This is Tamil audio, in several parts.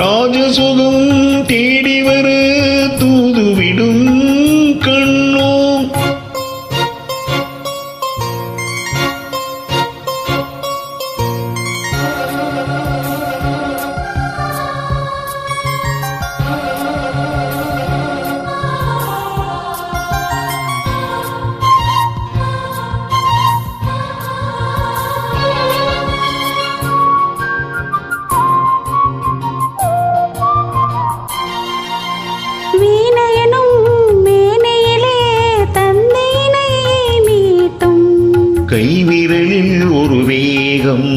ராஜசுகம் தேடி வர. கைவிரலில் ஒரு வேகம்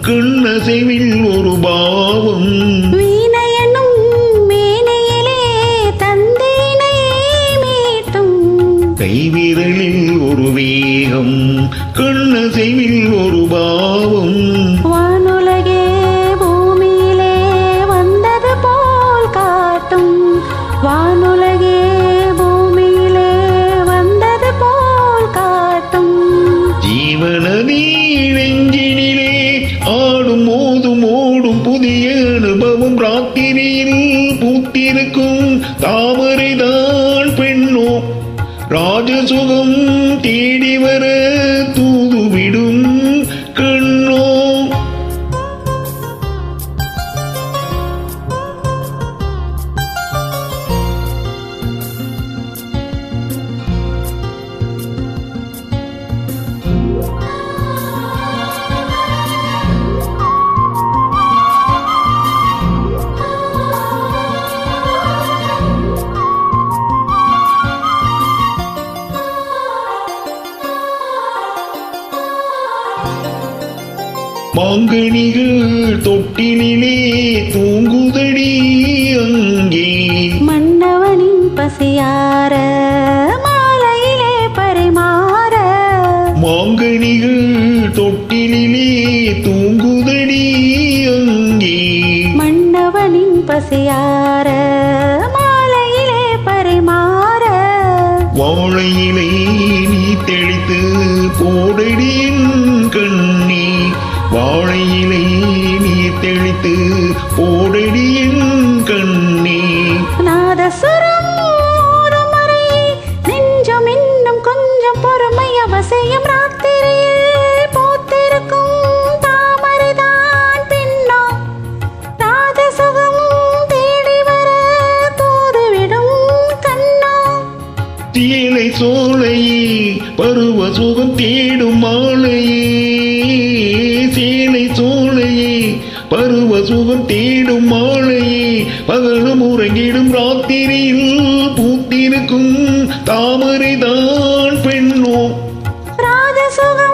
கண்ணசைவில் ஒரு பாவம். கைவிரலில் ஒரு வேகம் கண்ணசைவில் ஒரு பாவம். புதிய அனுபவம் ராத்திரியில் பூத்திருக்கும் தாமரைதான் பெண்ணோ. ராஜசுகம் தேடி வர தூதுவிடும் மாங்கனிகள் தொட்டினிலே தூங்குதடி அங்கே. மன்னவனின் பசியார மாலையிலே பரிமாற. மாங்கனிகள் தொட்டினிலே தூங்குதடி அங்கே. மன்னவனின் பசியார மாலையிலே பரிமாற. வாழையிலே நீ தெளித்து போடடியின் கண்ணி. வாழையிலே நீ தெளித்து போடடியின் கண்ணி. நாதசுரம் நெஞ்சம் இன்னும் கொஞ்சம் பொறுமை அவசியம் ராத்திரியில் பூத்திருக்கும் தாமரைதான் பின்னோ நாதசுகம் தேடி வர தூதுவிடும் கண்ணோ சீலை சோலையே பருவ சுகம் தேடும் மாலையே. விடும் ராத்திரியில் பூத்திருக்கும் தாமரைதான் பெண்ணோ. ராஜசுகம்